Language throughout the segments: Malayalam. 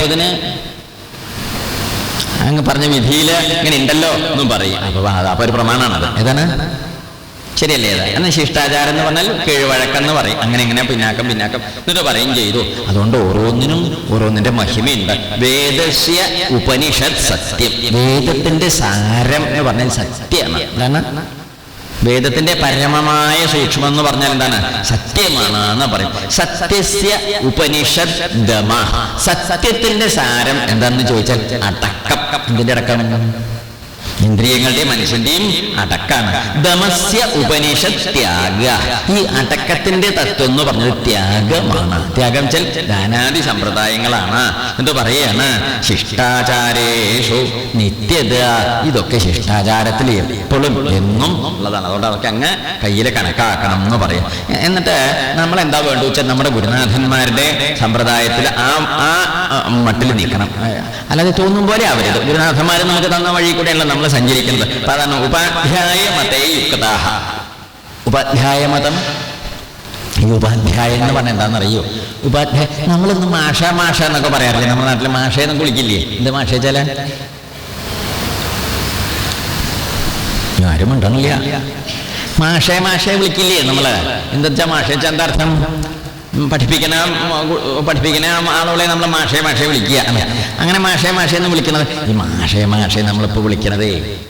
മുപ്പതിന് അങ്ങ് പറഞ്ഞ വിധിയിൽ ഇങ്ങനെ ഉണ്ടല്ലോ എന്നും പറയും. അപ്പൊ അപ്പൊ ഒരു പ്രമാണമാണത്. ഏതാണ്? ശരിയല്ലേ ഏതാ? എന്നാൽ ശിഷ്ടാചാരം എന്ന് പറഞ്ഞാൽ കീഴ്വഴക്കെന്ന് പറയും. അങ്ങനെ ഇങ്ങനെ പിന്നാക്കം പിന്നാക്കം എന്നിട്ട് പറയും ചെയ്തു. അതുകൊണ്ട് ഓരോന്നിനും ഓരോന്നിന്റെ മഹിമയുണ്ട്. വേദസ്യ ഉപനിഷത് സത്യം. വേദത്തിന്റെ സാരം എന്ന് പറഞ്ഞാൽ സത്യമാണ്. എന്താണ് വേദത്തിന്റെ പരമമായ സൂക്ഷ്മം എന്ന് പറഞ്ഞാൽ എന്താണ്? സത്യമാണ് എന്ന് പറയും. സത്യസ്യ ഉപനിഷത് ദമ സത്യത്തിന്റെ സാരം എന്താണെന്ന് ചോദിച്ചാൽ അടക്കം. ഇതിന്റെ അടക്കം? ഇന്ദ്രിയങ്ങളുടെയും മനുഷ്യന്റെയും അടക്കാണ്. ദമസ്യ ഉപനിഷത് ത്യാഗ. ഈ അടക്കത്തിന്റെ തത്വം എന്ന് പറഞ്ഞത് ത്യാഗമാണ്. ത്യാഗം ചെൽ ദാനാദി സമ്പ്രദായങ്ങളാണ്. എന്ന് പറയാണ്? ശിഷ്ടാചാരേഷു നിത്യത. ഇതൊക്കെ ശിഷ്ടാചാരത്തിൽ എപ്പോഴും എന്നും ഉള്ളതാണ്. അതുകൊണ്ട് അതൊക്കെ അങ്ങ് കയ്യിൽ കണക്കാക്കണം എന്ന് പറയും. എന്നിട്ട് നമ്മൾ എന്താ വേണ്ടു വെച്ചാൽ നമ്മുടെ ഗുരുനാഥന്മാരുടെ സമ്പ്രദായത്തിൽ ആ ആ മട്ടിൽ നിൽക്കണം. അല്ലാതെ തോന്നും പോലെ ആവരുത്. ഗുരുനാഥന്മാർ നമുക്ക് തന്ന വഴി കൂടെയല്ല. നമ്മൾ സഞ്ചരിക്കുന്നത്. അപ്പൊ അതാണ് ഉപാധ്യായ മതേ യുക്താഹ. ഉപാധ്യായ മതം? ഈ ഉപാധ്യായ എന്ന് പറഞ്ഞാൽ എന്താണെന്നറിയോ? ഉപാധ്യായ നമ്മളിന്ന് മാഷ മാഷ എന്നൊക്കെ പറയാറില്ലേ? നമ്മുടെ നാട്ടിൽ മാഷയെന്ന് വിളിക്കില്ലേ? എന്ത് മാഷ ചില? ആരും ഉണ്ടണില്ല മാഷേ മാഷേ വിളിക്കില്ലേ നമ്മൾ? എന്താ മാഷേ എന്താ അർത്ഥം? പഠിപ്പിക്കുന്ന പഠിപ്പിക്കുന്ന ആളുകളെ നമ്മൾ മാഷേ മാഷേ വിളിക്കുക. അല്ലേ? അങ്ങനെ മാഷേ മാഷേ എന്ന് വിളിക്കുന്നത് ഈ മാഷേ മാഷേ നമ്മളിപ്പോൾ വിളിക്കണതേ.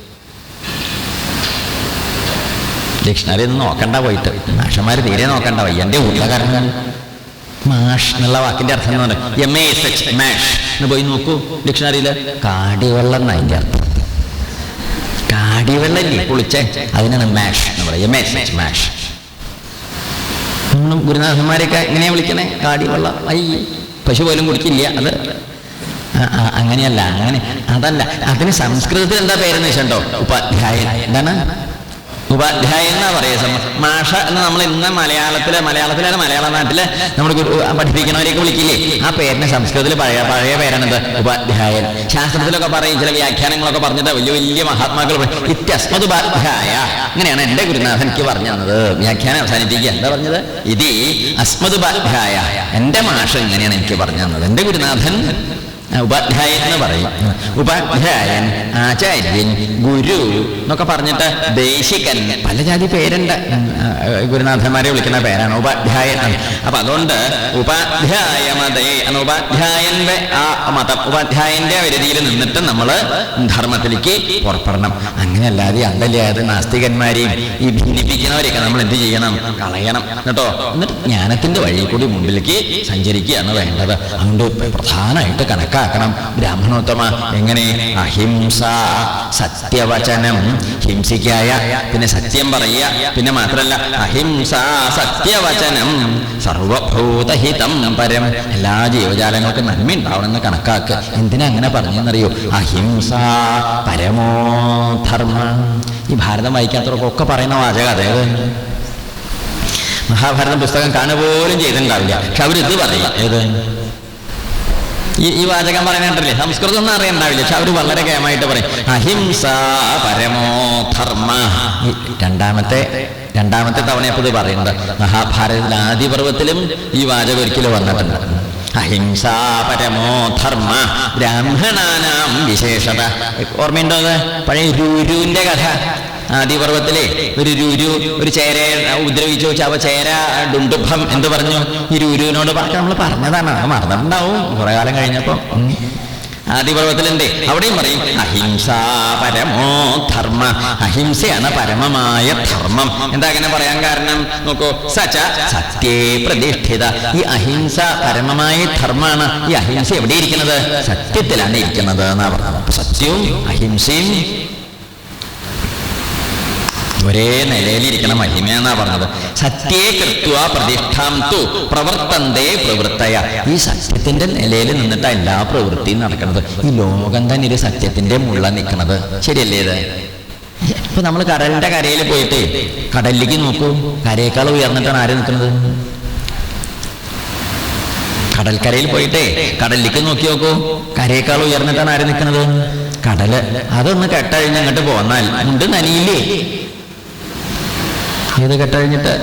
ഡിക്ഷണറി ഒന്നും നോക്കണ്ട പോയിട്ട്. മാഷന്മാർ തീരെ നോക്കണ്ട പോയി. എന്റെ കാരണം. മാഷ് എന്നുള്ള വാക്കിന്റെ അർത്ഥം എന്ന് പറഞ്ഞാൽ എം എ എസ് എച്ച് മാഷ്. എന്ന് പോയി നോക്കൂ ഡിക്ഷണറിയിൽ കാടിവെള്ളം എന്നാണ് അതിന്റെ അർത്ഥം. കാടിവെള്ളം ഇല്ലേ? കുളിച്ചേ. അതിനാണ് മാഷ് എന്ന് പറയുക. എം എസ് എച്ച് മാഷ്. നമ്മൾ ഗുരുനാഥന്മാരെയൊക്കെ എങ്ങനെയാ വിളിക്കണേ? കാടി വെള്ളം ഐ പശു പോലും കുടിക്കില്ല അത്. അങ്ങനെയല്ല അങ്ങനെ അതല്ല. അതിന് സംസ്കൃതത്തിൽ എന്താ പേരെന്ന് വെച്ചിട്ടുണ്ടോ ഉപാധ്യായൻ. എന്താണ്? ഉപാധ്യായൻ എന്നാ പറയുക? മാഷ എന്ന് നമ്മൾ ഇന്ന് മലയാളത്തിലെ മലയാളത്തിലാണ് മലയാള നാട്ടിൽ നമ്മൾ പഠിപ്പിക്കണവരെയൊക്കെ വിളിക്കില്ലേ? ആ പേരിന് സംസ്കൃതത്തിൽ പഴയ പഴയ പേരാണിത്. ഉപാധ്യായൻ. ശാസ്ത്രത്തിലൊക്കെ പറയും ചില വ്യാഖ്യാനങ്ങളൊക്കെ പറഞ്ഞിട്ട് വലിയ വലിയ മഹാത്മാക്കൾ ഇത്യസ്മത് ഉപാധ്യായ. അങ്ങനെയാണ് എന്റെ ഗുരുനാഥൻ എനിക്ക് പറഞ്ഞു തന്നത്. വ്യാഖ്യാനം അവസാനിപ്പിക്കുക. എന്താ പറഞ്ഞത്? ഇത് അസ്മത് ഉപാധ്യായ. എന്റെ മാഷ ഇങ്ങനെയാണ് എനിക്ക് പറഞ്ഞു തന്നത്. എന്റെ ഗുരുനാഥൻ ഉപാധ്യായൻ എന്ന് പറയും. ഉപാധ്യായൻ ആചാര്യൻ ഗുരു എന്നൊക്കെ പറഞ്ഞിട്ട് ദേശികൻ. പല ജാതി പേരുണ്ട്. ഗുരുനാഥന്മാരെ വിളിക്കുന്ന പേരാണ് ഉപാധ്യായൻ. അപ്പൊ അതുകൊണ്ട് ഉപാധ്യായ മതേ എന്ന ഉപാധ്യായന്റെ ആ മതം ഉപാധ്യായന്റെ വരുതിയിൽ നിന്നിട്ട് നമ്മൾ ധർമ്മത്തിലേക്ക് പുറപ്പെടണം. അങ്ങനെയല്ലാതെ അണ്ടല്ലാതെ നാസ്തികന്മാരെയും ഈ ഭിന്നിപ്പിക്കുന്നവരെയൊക്കെ നമ്മൾ എന്ത് ചെയ്യണം? കളയണം. കേട്ടോ? എന്നിട്ട് ജ്ഞാനത്തിന്റെ വഴി കൂടി മുമ്പിലേക്ക് സഞ്ചരിക്കുകയാണ് വേണ്ടത്. അതുകൊണ്ട് പ്രധാനമായിട്ട് കണക്കാക്കണം ബ്രാഹ്മണോത്തമ എങ്ങനെ? അഹിംസ സത്യവചനം. ഹിംസിക്കായ പിന്നെ സത്യം പറയുക. പിന്നെ മാത്രല്ല അഹിംസ സത്യവചനം. സർവഭൂതഹിതം പരം. എല്ലാ ജീവജാലങ്ങൾക്കും നന്മ ഉണ്ടാവണമെന്ന് കണക്കാക്കുക എന്തിനാ അങ്ങനെ പറഞ്ഞെന്നറിയോ? അഹിംസ പരമോ ധർമ്മ. ഈ ഭാരതം വായിക്കാത്തവർക്കൊക്കെ പറയുന്ന വാചകം അതായത് മഹാഭാരത പുസ്തകം കാണുപോലും ചെയ്തിട്ടുണ്ടാവില്ല. പക്ഷെ അവരിത് പറയില്ല. ഏത്? ഈ ഈ വാചകം പറയാനായിട്ടല്ലേ സംസ്കൃതം ഒന്നും അറിയണ്ടാവില്ല? പക്ഷെ അവർ വളരെ കേമായിട്ട് പറയും. അഹിംസ പരമോ ധർമ്മ. രണ്ടാമത്തെ രണ്ടാമത്തെ രണ്ടാമത്തെ തവണയപ്പോൾ ഇത് പറയുന്നത്. മഹാഭാരതത്തിൽ ആദ്യ പർവത്തിലും ഈ വാചകം ഒരിക്കലും വന്നിട്ടുണ്ട് അഹിംസ പരമോ ധർമ്മ. ബ്രാഹ്മണാനാം വിശേഷത. ഓർമ്മയുണ്ടോ അത്? പഴയ രൂരുവിന്റെ കഥ. ആദിപർവത്തിലെ ഒരു രുരു ഒരു ചേരയെ ഉപദ്രവിച്ചു വെച്ചാൽ അവ ചേര ഡുണ്ടുഭം എന്ന് പറഞ്ഞു? ഈ രുരുവിനോട് പറഞ്ഞു നമ്മൾ പറഞ്ഞതാണ്. മറന്നിട്ടുണ്ടാവും. കുറെ കാലം കഴിഞ്ഞപ്പോൾ. ആദിപർവത്തിലുണ്ട് അവിടെയും പറയും അഹിംസ പരമോ ധർമ്മ അഹിംസയാണ് പരമമായ ധർമ്മം. എന്താ അങ്ങനെ പറയാൻ കാരണം? നോക്കൂ സച്ച സത്യേ പ്രതിഷ്ഠിത. ഈ അഹിംസ പരമമായ ധർമ്മമാണ്. ഈ അഹിംസ എവിടെ ഇരിക്കുന്നത് സത്യത്തിലാണ് ഇരിക്കുന്നത് എന്നാ പറഞ്ഞത്. സത്യവും അഹിംസയും ഒരേ നിലയിലിരിക്കണ എന്നാ പറഞ്ഞത്. സത്യേ കൃത്വ പ്രതിഷ്ഠാം തു പ്രവർത്തന്തേ പ്രവൃത്തയ. ഈ സത്യത്തിന്റെ നിലയിൽ നിന്നിട്ട് എല്ലാ പ്രവൃത്തിയും നടക്കുന്നത് ഈ ലോകം തന്നെ ഒരു സത്യത്തിന്റെ മുള്ള നിൽക്കുന്നത് ശരിയല്ലേ ഇത്? ഇപ്പൊ നമ്മൾ കടലിന്റെ കരയിൽ പോയിട്ട് കടലിലേക്ക് നോക്കൂ. കരയേക്കാൾ ഉയർന്നിട്ടാണ് ആര് നിൽക്കുന്നത് കടൽക്കരയിൽ പോയിട്ട് കടലിലേക്ക് നോക്കി നോക്കൂ. കരയേക്കാൾ ഉയർന്നിട്ടാണ് ആര് നിൽക്കുന്നത് കടൽ. അതൊന്ന് കെട്ടഴിഞ്ഞ് അങ്ങോട്ട് പോന്നാൽ മുണ്ട് നനിയില്ലേ? ഏത് കെട്ടഴിഞ്ഞിട്ട്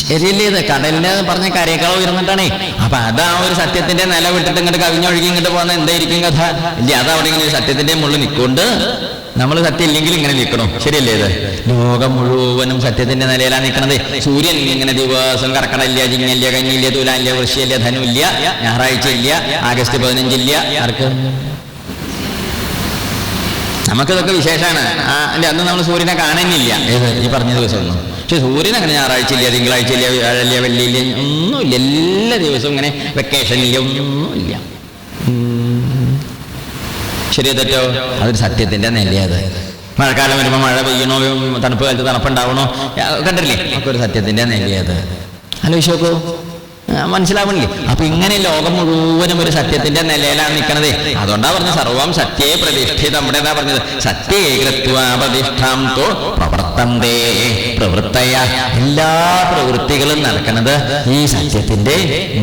ശരിയല്ലേ? ഇത് കടലിന്റെ പറഞ്ഞ കരയേക്കാൾ ഉയർന്നിട്ടാണേ. അപ്പൊ അതാ ഒരു സത്യത്തിന്റെ നില വിട്ടിട്ട് ഇങ്ങോട്ട് കവിഞ്ഞൊഴുകി ഇങ്ങോട്ട് പോകുന്ന എന്തായിരിക്കും കഥ? ഇല്ല അതാ അവിടെ ഇങ്ങനെ സത്യത്തിന്റെ മുകളിൽ നിൽക്കൊണ്ട് നമ്മൾ സത്യം ഇല്ലെങ്കിൽ ഇങ്ങനെ നിൽക്കണം? ശരിയല്ലേ ഇത്? ലോകം മുഴുവനും സത്യത്തിന്റെ നിലയിലാണ് നിൽക്കണത്. സൂര്യൻ ഇങ്ങനെ ദിവസം കറക്കടല്ല ജിങ്ങില്ല കഞ്ഞില്ല തുലാനില്ല വൃഷിയല്ല ധനുല്ല ഞായറാഴ്ച ഇല്ല ആഗസ്റ്റ് പതിനഞ്ചില്ല ആർക്ക്? നമുക്കിതൊക്കെ വിശേഷമാണ് അല്ലെ അന്ന് നമ്മൾ സൂര്യനെ കാണാനില്ല ഏത്? ഈ പറഞ്ഞ ദിവസമൊന്നും. പക്ഷെ സൂര്യൻ അങ്ങനെ ഞായറാഴ്ച ഇല്ല തിങ്കളാഴ്ച ഇല്ല വ്യാഴല്ല വെള്ളി ഇല്ല ഒന്നുമില്ല. എല്ലാ ദിവസവും ഇങ്ങനെ വെക്കേഷൻ ഇല്ല ഒന്നുമില്ല. ശരിയോ തെറ്റോ? അതൊരു സത്യത്തിന്റെ നിലയത്. മഴക്കാലം വരുമ്പോൾ മഴ പെയ്യണോ? തണുപ്പ് കാലത്ത് തണുപ്പുണ്ടാവണോ? കണ്ടില്ലേ ഒക്കെ ഒരു സത്യത്തിന്റെ നിലയത്. ആലോചിച്ച് നോക്കൂ. മനസ്സിലാവണില്ലേ അപ്പൊ ഇങ്ങനെ ലോകം മുഴുവനും ഒരു സത്യത്തിന്റെ നിലയിലാണ് നിൽക്കുന്നത് അതുകൊണ്ടാ പറഞ്ഞത് സർവം സത്യേ പ്രതിഷ്ഠിത നമ്മുടെ എന്താ പറഞ്ഞത്? സത്യേ കൃത്വ പ്രതിഷ്ഠാം പ്രവർത്തന്തേ പ്രവൃത്തയ. എല്ലാ പ്രവൃത്തികളും നടക്കുന്നത് ഈ സത്യത്തിന്റെ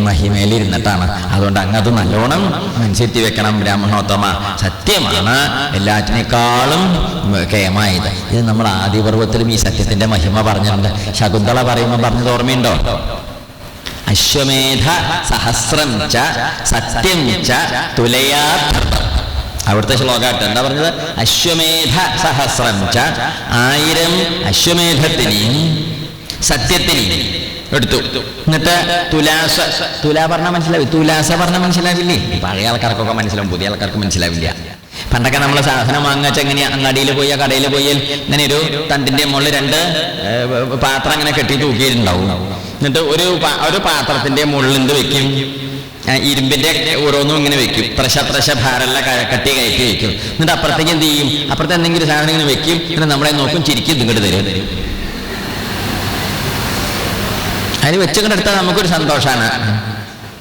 മഹിമയിൽ ഇരുന്നിട്ടാണ് അതുകൊണ്ട് അങ്ങത് നല്ലോണം മനസ്സിരുത്തി വെക്കണം ബ്രാഹ്മണോത്തമ. സത്യമാണ് എല്ലാറ്റിനേക്കാളും കേമായത്. ഇത് നമ്മൾ ആദ്യപർവത്തിലും ഈ സത്യത്തിന്റെ മഹിമ പറഞ്ഞിട്ടുണ്ട്. ശകുന്തള പറയുമ്പോൾ പറഞ്ഞത് ഓർമ്മയുണ്ടോ? അശ്വമേധ സഹസ്രം ച സത്യം ച തുലയാ. അവിടുത്തെ ശ്ലോകാട്ട് എന്താ പറഞ്ഞത്? അശ്വമേധ സഹസ്രം ച ആയിരം അശ്വമേധത്തിനെയും സത്യത്തിനെയും എടുത്തു. എന്നിട്ട് തുലാസ തുലാ പറഞ്ഞ മനസ്സിലാവില്ല തുലാസ പറഞ്ഞ മനസ്സിലാവില്ലേ? പഴയ ആൾക്കാർക്കൊക്കെ മനസ്സിലാവും പുതിയ ആൾക്കാർക്ക് മനസ്സിലാവില്ല. പണ്ടൊക്കെ നമ്മൾ സാധനം വാങ്ങാച്ച എങ്ങനെ അങ്ങാടിയിൽ പോയി കടയിൽ പോയി. ഇങ്ങനെ ഒരു തണ്ടിന്റെ മുകളിൽ രണ്ട് പാത്രം അങ്ങനെ കെട്ടി തൂക്കിയിട്ടുണ്ടാവും. എന്നിട്ട് ഒരു ഒരു പാത്രത്തിന്റെ മുകളിൽ എന്ത് വെക്കും? ആ, ഇരുമ്പിന്റെ ഓരോന്നും ഇങ്ങനെ വെക്കും. പ്രശ പ്രശ ഭാരല്ല കട്ടി കയറ്റി വെക്കും. എന്നിട്ട് അപ്പുറത്തേക്ക് എന്ത് ചെയ്യും? അപ്പുറത്തെ എന്തെങ്കിലും സാധനം ഇങ്ങനെ വെക്കും. പിന്നെ നമ്മളെ നോക്കും ചിരിക്കും ഇങ്ങോട്ട് തരും. അതിന് എടുത്താൽ നമുക്കൊരു സന്തോഷമാണ്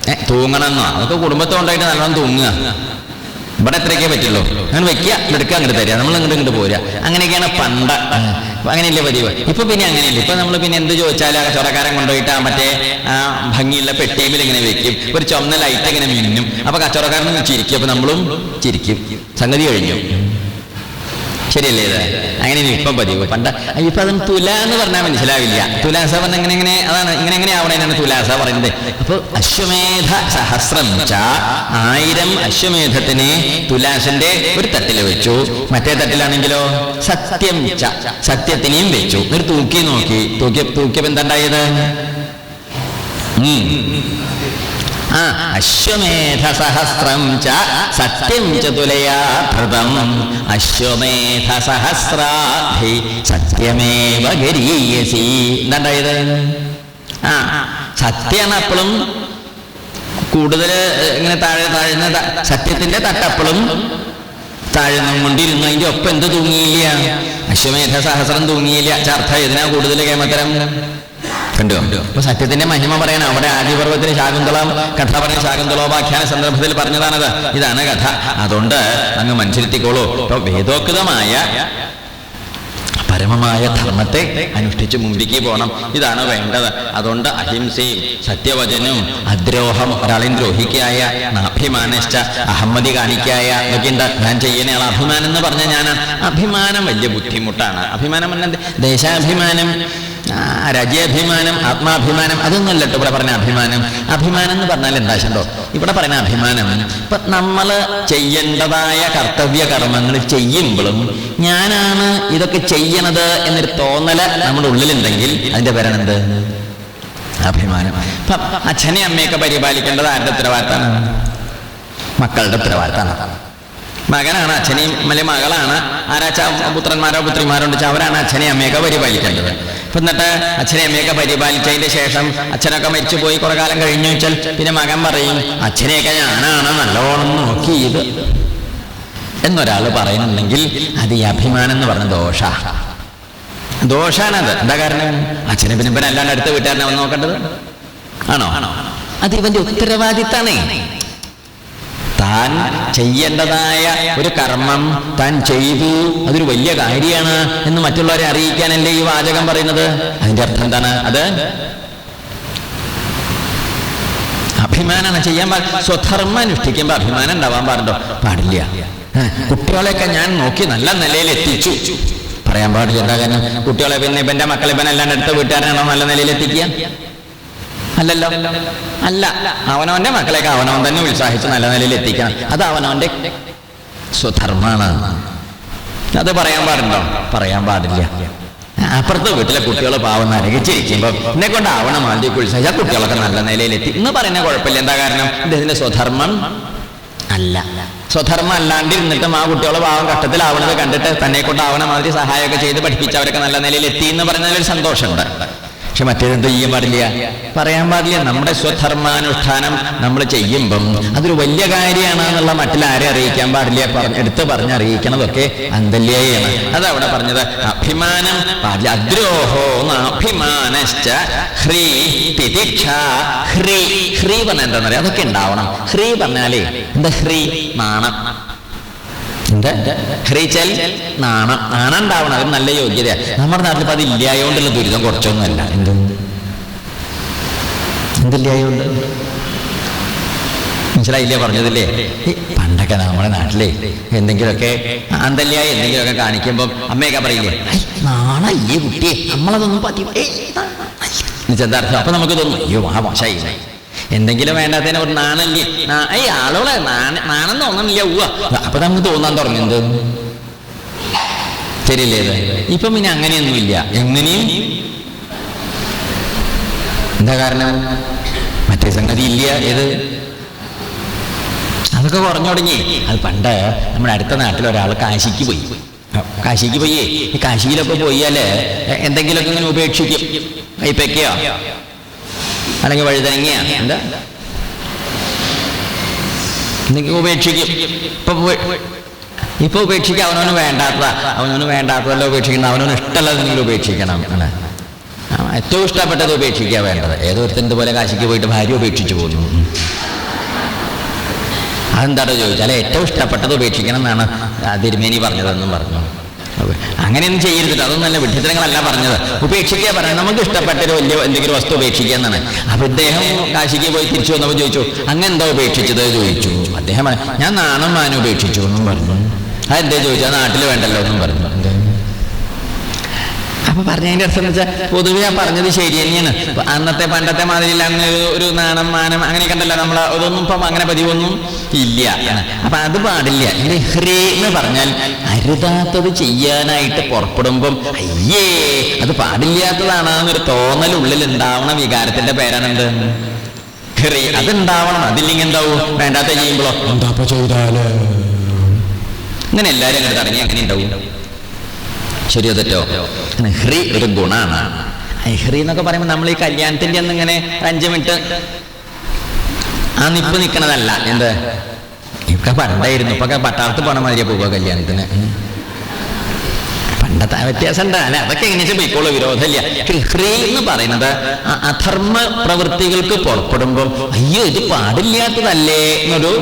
തൂങ്ങണം തൂങ്ങണമെന്നോ അതൊക്കെ കുടുംബത്തോണ്ടായിട്ട് നല്ലോണം തൂങ്ങുക. ഇവിടെ എത്രയൊക്കെ പറ്റുള്ളൂ. അങ്ങനെ വെക്കുക എടുക്കുക അങ്ങോട്ട് തരിക. നമ്മൾ അങ്ങോട്ട് ഇങ്ങോട്ട് പോരുക. അങ്ങനെയൊക്കെയാണ് പണ്ട അങ്ങനെയല്ലേ പതിവ്? ഇപ്പൊ പിന്നെ അങ്ങനെയല്ല. ഇപ്പൊ നമ്മൾ പിന്നെ എന്ത് ചോദിച്ചാലും ആ കച്ചവടക്കാരൻ കൊണ്ടുപോയിട്ട് ആ മറ്റേ ആ ഭംഗിയുള്ള പെട്ടിയിൽ ഇങ്ങനെ വെക്കും. ഒരു ചുമന്ന ലൈറ്റ് ഇങ്ങനെ മിന്നും. അപ്പൊ കച്ചവടക്കാരൻ ചിരിക്കും. അപ്പൊ നമ്മളും ചിരിക്കും. സംഗതി കഴിഞ്ഞു. ശരിയല്ലേ അങ്ങനെ ഇപ്പം പതിവ് പണ്ട് ഇപ്പൊ അതും തുല എന്ന് പറഞ്ഞാൽ മനസ്സിലാവില്ല. തുലാസ പറഞ്ഞ ഇങ്ങനെ ഇങ്ങനെ അതാണ് ഇങ്ങനെ എങ്ങനെ ആവണേനാണ് തുലാസ പറയുന്നത്. അപ്പൊ അശ്വമേധ സഹസ്രം ആയിരം അശ്വമേധത്തിനെ തുലാസിന്റെ ഒരു തട്ടിൽ വെച്ചു. മറ്റേ തട്ടിലാണെങ്കിലോ? സത്യം സത്യത്തിനെയും വെച്ചു. ഒരു തൂക്കി നോക്കി. തൂക്കി തൂക്കിയപ്പോ എന്താണ്ടായത് ഉം അശ്വമേധ സഹസ്രം ച സത്യം ചതുലയാ അശ്വമേധ സഹസ്രാധി സത്യമേവ ഗരീയസി. എന്താണ്ടായത് ആ സത്യമാണ് അപ്പോഴും കൂടുതൽ ഇങ്ങനെ താഴെ താഴ്ന്ന സത്യത്തിന്റെ തട്ടപ്പളും താഴ്ന്നും കൊണ്ടിരുന്നു. അതിന്റെ ഒപ്പം എന്ത് തൂങ്ങിയില്ല? അശ്വമേധ സഹസ്രം തൂങ്ങിയില്ല. ചർച്ച ഇതിനാ കൂടുതൽ കേമത്തരം? കണ്ടോ. അപ്പൊ സത്യത്തിന്റെ മഹിമ പറയണം അവിടെ ആദ്യപർവത്തിന് ശാകുന്തളം കഥ പറഞ്ഞ ശാകുന്തളോപാഖ്യാന സന്ദർഭത്തിൽ പറഞ്ഞതാണത്. ഇതാണ് കഥ. അതുകൊണ്ട് അങ്ങ് മനസ്സിലെത്തിക്കോളൂ ഇപ്പൊ വേദോക്തമായ പരമമായ ധർമ്മത്തെ അനുഷ്ഠിച്ച് മുമ്പിലേക്ക് പോകണം. ഇതാണ് വേണ്ടത്. അതുകൊണ്ട് അഹിംസയും സത്യവചനവും അദ്രോഹം ഒരാളെയും ദ്രോഹിക്കായ അഭിമാനിച്ച അഹമ്മതി കാണിക്കായ ഇതൊക്കെ ഉണ്ട് ഞാൻ ചെയ്യുന്ന ആൾ അഭിമാനം എന്ന് പറഞ്ഞ ഞാൻ അഭിമാനം വലിയ ബുദ്ധിമുട്ടാണ്. അഭിമാനം എന്നത് ദേശാഭിമാനം. രാജ്യാഭിമാനം ആത്മാഭിമാനം അതൊന്നുമല്ല കേട്ടോ ഇവിടെ പറഞ്ഞ അഭിമാനം. അഭിമാനം എന്ന് പറഞ്ഞാൽ എന്താ ശണ്ടോ ഇവിടെ പറയുന്ന അഭിമാനം ഇപ്പൊ നമ്മൾ ചെയ്യേണ്ടതായ കർത്തവ്യ കർമ്മങ്ങൾ ചെയ്യുമ്പോഴും ഞാനാണ് ഇതൊക്കെ ചെയ്യണത് എന്നൊരു തോന്നൽ നമ്മുടെ ഉള്ളിലുണ്ടെങ്കിൽ അതിന്റെ പേരാണ് എന്ത് അഭിമാനം. ഇപ്പം അച്ഛനെ അമ്മയൊക്കെ പരിപാലിക്കേണ്ടത് ആരുടെ ഉത്തരവാദിത്തമാണ്? മക്കളുടെ ഉത്തരവാദിത്തമാണ്. മകനാണ് അച്ഛനെയും അല്ലെങ്കിൽ മകളാണ് ആരാച്ച പുത്രന്മാരോ പുത്രിമാരോ ഉണ്ടെച്ചാൽ അവരാണ് അച്ഛനെയും അമ്മയൊക്കെ പരിപാലിക്കേണ്ടത്. ഇപ്പൊ എന്നിട്ട് അച്ഛനെ അമ്മയൊക്കെ പരിപാലിച്ചതിന്റെ ശേഷം അച്ഛനൊക്കെ മരിച്ചു പോയി കുറെ കാലം കഴിഞ്ഞു വെച്ചാൽ പിന്നെ മകൻ പറയും അച്ഛനെയൊക്കെ ഞാനാണ് നല്ലോണം നോക്കിയത്. എന്നൊരാൾ പറയുന്നുണ്ടെങ്കിൽ അത് ഈ അഭിമാനം എന്ന് പറഞ്ഞ ദോഷ. ദോഷാണത്. എന്താ കാരണം? അച്ഛനെ പിന്നെ അല്ലാണ്ട് അടുത്ത വീട്ടുകാരനെ വന്ന് നോക്കേണ്ടത്? ആണോ? അത് ഇവന്റെ ഉത്തരവാദിത്താണേ താൻ ചെയ്യേണ്ടതായ ഒരു കർമ്മം താൻ ചെയ്തു. അതൊരു വലിയ കാര്യമാണ് എന്ന് മറ്റുള്ളവരെ അറിയിക്കാനല്ലേ ഈ വാചകം പറയുന്നത്? അതിന്റെ അർത്ഥം എന്താണ്? അത് അഭിമാനമാണ്. ചെയ്യാൻ സ്വധർമ്മം അനുഷ്ഠിക്കുമ്പോ അഭിമാനം ഉണ്ടാവാൻ പാടുണ്ടോ? പാടില്ല. കുട്ടികളെയൊക്കെ ഞാൻ നോക്കി നല്ല നിലയിൽ എത്തിച്ചു. പറയാൻ പാടില്ല. എന്താ കാരണം കുട്ടികളെ പിന്നെ ഇവന്റെ മക്കളെ ഇപ്പൊ അല്ലാണ്ട് അടുത്ത വീട്ടുകാരനാണോ നല്ല നിലയിൽ എത്തിക്കുക? അല്ലല്ലോ. അല്ല. അവനവന്റെ മക്കളെയൊക്കെ അവനവൻ തന്നെ ഉത്സാഹിച്ച് നല്ല നിലയിൽ എത്തിക്കണം. അത് അവനവന്റെ സ്വധർമ്മമാണ്. അത് പറയാൻ പാടുണ്ടോ? പറയാൻ പാടില്ല. അപ്പുറത്തെ വീട്ടിലെ കുട്ടികൾ പാവം നരകിച്ചിരിക്കുമ്പോൾ എന്നെ കൊണ്ട് ആവണം ആദ്യം ഉത്സാഹിച്ച കുട്ടികളൊക്കെ നല്ല നിലയിലെത്തി എന്ന് പറയുന്ന കുഴപ്പമില്ല. എന്താ കാരണം? ഇദ്ദേഹത്തിന്റെ സ്വധർമ്മം അല്ല. സ്വധർമ്മം അല്ലാണ്ടിരുന്നിട്ടും ആ കുട്ടികളെ പാവം കഷ്ടത്തിലാവണത് കണ്ടിട്ട് തന്നെ കൊണ്ടാവണ മാതിരി സഹായമൊക്കെ ചെയ്ത് പഠിപ്പിച്ച് അവരൊക്കെ നല്ല നിലയിൽ എത്തി എന്ന് പറയുന്നതിൽ സന്തോഷമുണ്ട്. പക്ഷെ മറ്റേതെന്തോ ചെയ്യാൻ പാടില്ല. പറയാൻ പാടില്ല. നമ്മുടെ സ്വധർമാനുഷ്ഠാനം നമ്മൾ ചെയ്യുമ്പം അതൊരു വലിയ കാര്യമാണെന്നുള്ള മറ്റിൽ ആരെ അറിയിക്കാൻ പാടില്ല. എടുത്ത് പറഞ്ഞ് അറിയിക്കണതൊക്കെ അന്തല്യാണ് അതവിടെ പറഞ്ഞത്. അഭിമാനം പാടില്ല. അദ്രോഹോ അഭിമാനശ്ച ഹ്രീ തിതിക്ഷ ഹ്രീ. ഹ്രീ അതൊക്കെ ഉണ്ടാവണം. ഹ്രീ പറഞ്ഞാലേ എന്താ ഹ്രീ? നാണം. എന്താ? ഹ്രീച്ചൽ നാണം നാണം ഉണ്ടാവണം അത് നല്ല യോഗ്യതയാണ് നമ്മുടെ നാട്ടിൽ ഇപ്പൊ അത് ഇല്ലായോണ്ടുള്ള ദുരിതം കുറച്ചൊന്നുമല്ല. എന്ത് എന്തില്ലായോണ്ട്? മനസ്സിലായില്ലേ പറഞ്ഞതില്ലേ? പണ്ടൊക്കെ നമ്മുടെ നാട്ടിലെ എന്തെങ്കിലുമൊക്കെ അന്തല്യായി എന്തെങ്കിലുമൊക്കെ കാണിക്കുമ്പോൾ അമ്മയൊക്കെ പറയില്ലേ "ഐ, നാണല്ലേ കുട്ടിയെ നമ്മളതൊന്നും പറ്റി എന്താ അർത്ഥം? അപ്പൊ നമുക്ക് തോന്നും അയ്യോ ആ മോശമായി എന്തെങ്കിലും വേണ്ടാത്തതിനെ ഒരു നാണല്ലേ ഈ ആളുകളെ നാണെന്ന് നാണം തോന്നണില്ല ഉവ്വ. അപ്പൊ നമുക്ക് തോന്നാൻ തുടങ്ങി എന്ത്? ശരിയല്ലേ ഇപ്പം പിന്നെ അങ്ങനെയൊന്നുമില്ല. എങ്ങനെയും? എന്താ കാരണം? മറ്റേ സംഗതി ഇല്ല ഏത്? അതൊക്കെ കുറഞ്ഞു തുടങ്ങി. അത് പണ്ട് നമ്മുടെ അടുത്ത നാട്ടിൽ ഒരാൾ കാശിക്ക് പോയി. കാശിക്ക് പോയി. കാശിയിലൊക്കെ പോയാൽ എ- എന്തെങ്കിലുമൊക്കെ ഇങ്ങനെ ഉപേക്ഷിക്കും. കൈപ്പയ്ക്കയോ? അല്ലെങ്കിൽ വഴുതനങ്ങയോ എന്താ? നിങ്ങൾ ഉപേക്ഷിക്കും. ഇപ്പൊ ഇപ്പൊ ഉപേക്ഷിക്കുക അവനവന് വേണ്ടാത്ത അവനവന് വേണ്ടാത്തതല്ല ഉപേക്ഷിക്കണം അവനവന് നിങ്ങൾ ഉപേക്ഷിക്കണം ആണ് ഏറ്റവും ഇഷ്ടപ്പെട്ടത് ഉപേക്ഷിക്കുക വേണ്ടത്. ഏതൊരുത്തിന്റെ പോലെ കാശിക്ക് പോയിട്ട് ഭാര്യ ഉപേക്ഷിച്ചു പോകുന്നു. അതെന്താണോ ചോദിച്ചാൽ ഏറ്റവും ഇഷ്ടപ്പെട്ടത് ഉപേക്ഷിക്കണം എന്നാണ് തിരുമേനി പറഞ്ഞതെന്നും പറഞ്ഞു. അങ്ങനെയൊന്നും ചെയ്യരുത്. അതൊന്നും നല്ല വിഡ്ഢിത്തരങ്ങളല്ല പറഞ്ഞത്. ഉപേക്ഷിക്കുക പറയാം നമുക്ക് ഇഷ്ടപ്പെട്ട ഒരു വലിയ എന്തെങ്കിലും വസ്തു ഉപേക്ഷിക്കുക എന്നാണ്. അപ്പൊ ഇദ്ദേഹം കാശിക്ക് പോയി തിരിച്ചു വന്നപ്പോൾ ചോദിച്ചു അങ്ങനെ എന്താ ഉപേക്ഷിച്ചത്? ചോദിച്ചു. അദ്ദേഹം ഞാൻ നാണം മാനം ഉപേക്ഷിച്ചു എന്നും പറഞ്ഞു. അതെന്താ ചോദിച്ചാൽ നാട്ടിൽ വേണ്ടല്ലോ എന്നും പറഞ്ഞു? അപ്പൊ പറഞ്ഞതിന്റെ അർത്ഥം എന്ന് വെച്ചാൽ പൊതുവെ ആ പറഞ്ഞത് ശരി തന്നെയാണ്. അന്നത്തെ പണ്ടത്തെ മാതിരി അങ്ങനെ ഒരു- നാണം മാനം അങ്ങനെയൊക്കെ ഉണ്ടല്ലോ നമ്മൾ അതൊന്നും ഇപ്പം അങ്ങനെ പതിവൊന്നും ഇല്ല അപ്പൊ അത് പാടില്ല. ഹ്രേ എന്ന് പറഞ്ഞാൽ അരുതാത്തത് ചെയ്യാനായിട്ട് പുറപ്പെടുമ്പം അയ്യേ അത് പാടില്ലാത്തതാണ് പാടില്ലാത്തതാണെന്നൊരു തോന്നൽ ഉള്ളിൽ ഉണ്ടാവണ വികാരത്തിന്റെ പേരാണ് എന്ത് ഹ്രേ. അതുണ്ടാവണം അതില്ലെങ്കിൽ എന്താവും? വേണ്ടാത്ത ചെയ്യുമ്പോഴോ എന്താ ചെയ്താലേ? ഇങ്ങനെ എല്ലാരും അങ്ങനെ തടങ്ങി അങ്ങനെ ഉണ്ടാവും. ശരിയോ തെറ്റോ? നെഹ്റി ഒരു ഗുണാണ്. നെഹ്റി എന്നൊക്കെ പറയുമ്പോൾ നമ്മൾ ഈ കല്യാണത്തിന്റെ അന്ന് ഇങ്ങനെ അഞ്ച് മിനിറ്റ് ആ നിപ്പ് നിൽക്കണതല്ല എന്ത്? ഇപ്പൊ പണ്ടായിരുന്നു. ഇപ്പൊ പട്ടാളത്ത് പോണ മാതിരിയാ പോവുക കല്യാണത്തിന്. പണ്ടത്തെ വ്യത്യാസം ഉണ്ട് അല്ലെ അതൊക്കെ എങ്ങനെ പോയിക്കോളൂ വിരോധമില്ല. ഹ്രീ എന്ന് പറയുന്നത് അധർമ്മ പ്രവൃത്തികൾക്ക് പുറപ്പെടുമ്പോൾ അയ്യോ ഇത് പാടില്ലാത്തതല്ലേ എന്നൊരു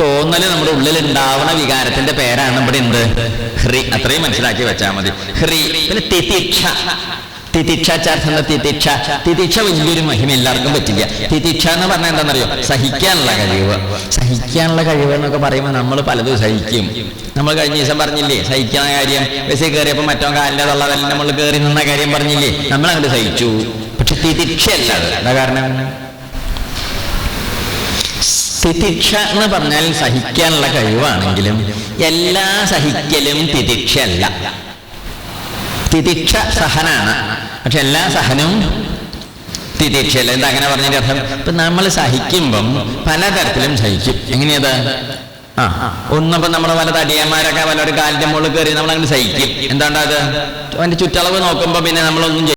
തോന്നൽ നമ്മുടെ ഉള്ളിൽ ഉണ്ടാവുന്ന വികാരത്തിന്റെ പേരാണ് ഇവിടെ എന്ത്? ഹ്രീ. അത്രയും മനസ്സിലാക്കി വെച്ചാൽ മതി. ഹ്രീ. പിന്നെ തിതിക്ഷ. തിതിക്ഷ ചാർത്തുന്ന തിതിക്ഷ? തിതിക്ഷ വലിയൊരു മഹിമ എല്ലാവർക്കും പറ്റില്ല. തിതിക്ഷ എന്ന് പറഞ്ഞാൽ എന്താണെന്നറിയോ സഹിക്കാനുള്ള കഴിവ്. സഹിക്കാനുള്ള കഴിവ് എന്നൊക്കെ പറയുമ്പോൾ നമ്മൾ പലതും സഹിക്കും. നമ്മൾ കഴിഞ്ഞ ദിവസം പറഞ്ഞില്ലേ സഹിക്കുന്ന കാര്യം. ബസ്സിൽ കയറിയപ്പോൾ മറ്റോ കാലിന്റെ നമ്മൾ കയറി നിന്ന കാര്യം പറഞ്ഞില്ലേ? നമ്മൾ അങ്ങോട്ട് സഹിച്ചു. പക്ഷെ തിതിക്ഷയല്ല അതാ. കാരണം? തിതിക്ഷ എന്ന് പറഞ്ഞാൽ സഹിക്കാനുള്ള കഴിവാണെങ്കിലും എല്ലാ സഹിക്കലും തിതിക്ഷയല്ല. തിതിക്ഷ സഹനാണ്. പക്ഷെ എല്ലാ സഹനവും തിതിക്ഷയല്ല. എന്താ അങ്ങനെ പറഞ്ഞതിന്റെ അർത്ഥം? ഇപ്പൊ നമ്മൾ സഹിക്കുമ്പം പലതരത്തിലും സഹിക്കും. എങ്ങനെയത്? ആ ഒന്നപ്പം നമ്മുടെ പല തടിയന്മാരൊക്കെ പല ഒരു കാലിന്റെ മുകളിൽ കയറി നമ്മൾ അങ്ങനെ സഹിക്കും എന്താണ്ടത് അതിന്റെ ചുറ്റളവ് നോക്കുമ്പോ പിന്നെ നമ്മളൊന്നും